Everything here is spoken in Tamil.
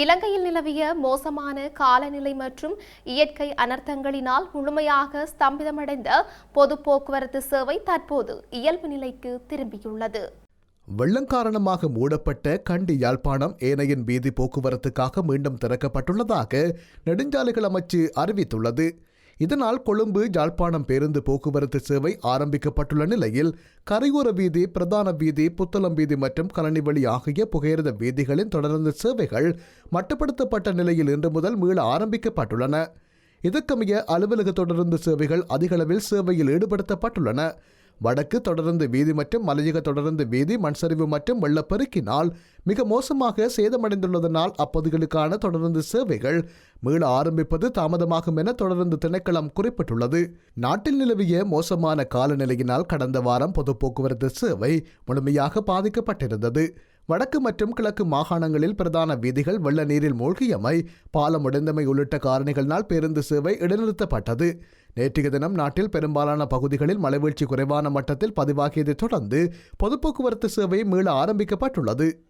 இலங்கையில் நிலவிய மோசமான காலநிலை மற்றும் இயற்கை அனர்த்தங்களினால் முழுமையாக ஸ்தம்பிதமடைந்த பொது போக்குவரத்து சேவை தற்போது இயல்பு நிலைக்கு திரும்பியுள்ளது. வெள்ளம் காரணமாக மூடப்பட்ட கண்டி யாழ்ப்பாணம் ஏனையின் வீதி போக்குவரத்துக்காக மீண்டும் திறக்கப்பட்டுள்ளதாக நெடுஞ்சாலைகள் அமைச்சு அறிவித்துள்ளது. இதனால் கொழும்பு யாழ்ப்பாணம் பேருந்து போக்குவரத்து சேவை ஆரம்பிக்கப்பட்டுள்ள நிலையில் கரையோர வீதி பிரதான வீதி புத்தளம் வீதி மற்றும் கலனிவழி ஆகிய புகையிரத வீதிகளின் தொடர்ந்து சேவைகள் மட்டுப்படுத்தப்பட்ட நிலையில் இன்று முதல் மீள ஆரம்பிக்கப்பட்டுள்ளன. இதற்கமைய அலுவலக தொடர்ந்து சேவைகள் அதிகளவில் சேவையில் ஈடுபடுத்தப்பட்டுள்ளன. வடக்கு தொடர்ந்து வீதி மற்றும் மலையக தொடர்ந்து வீதி மண்சரிவு மற்றும் வெள்ளப்பெருக்கினால் மிக மோசமாக சேதமடைந்துள்ளதனால் அப்பகுதிகளுக்கான தொடர்ந்து சேவைகள் மீள ஆரம்பிப்பது தாமதமாகும் என தொடர்ந்து திணைக்களம் குறிப்பிட்டுள்ளது. நாட்டில் நிலவிய மோசமான காலநிலையினால் கடந்த வாரம் பொது போக்குவரத்து சேவை முழுமையாக பாதிக்கப்பட்டிருந்தது. வடக்கு மற்றும் கிழக்கு மாகாணங்களில் பிரதான வீதிகள் வெள்ள நீரில் மூழ்கியமை பாலம் உடைந்தமை உள்ளிட்ட காரணிகளினால் பேருந்து சேவை இடைநிறுத்தப்பட்டது. நேற்றைய தினம் நாட்டில் பெரும்பாலான பகுதிகளில் மழைவீழ்ச்சி குறைவான மட்டத்தில் பதிவாகியதைத் தொடர்ந்து பொது போக்குவரத்து சேவை மீள ஆரம்பிக்கப்பட்டுள்ளது.